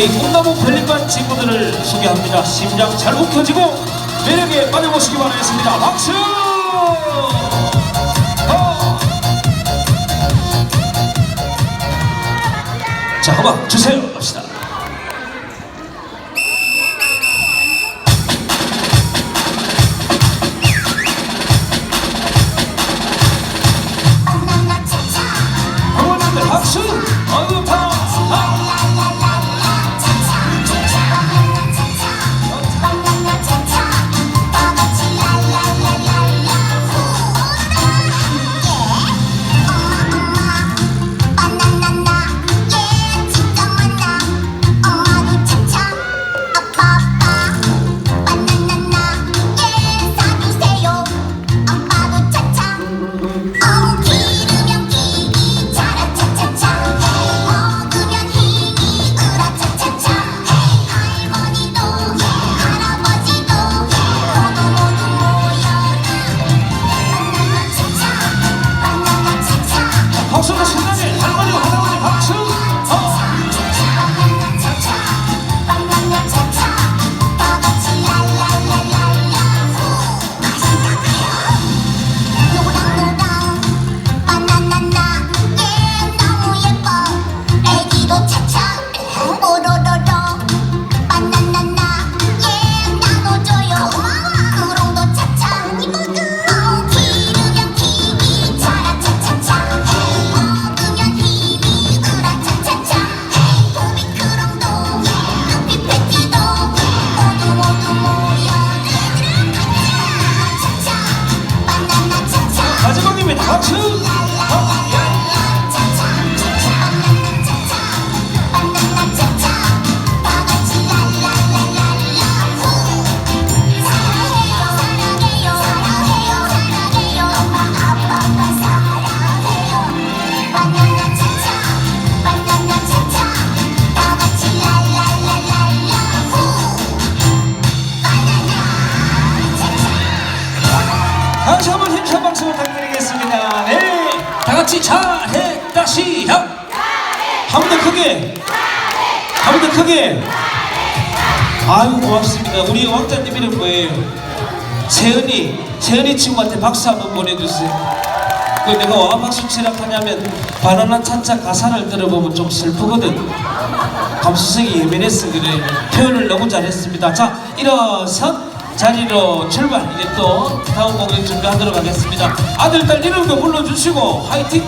이 꿈나무 펠리반 친구들을 소개합니다. 심장 잘 움켜쥐고 매력에 빠져보시기 바라겠습니다. 박수! 어. 자, 음악 주세요. 갑시다. 다시 힘찬 박수 부탁드리겠습니다. 네, 다 같이 잘했다 시작. 한번 더 크게. 한 번 더 크게. 아유 고맙습니다. 우리 왕자님 이름 뭐예요? 세은이. 세은이 친구한테 박수 한번 보내주세요. 그 내가 와 박수 치라 하냐면 바나나 차차 가사를 들어보면 좀 슬프거든. 감수성이 예민해서 그래. 표현을 너무 잘했습니다. 자, 일어서 자리로 출발. 이제 또 다음 공연 준비하도록 하겠습니다. 아들, 딸 이름도 불러주시고 화이팅!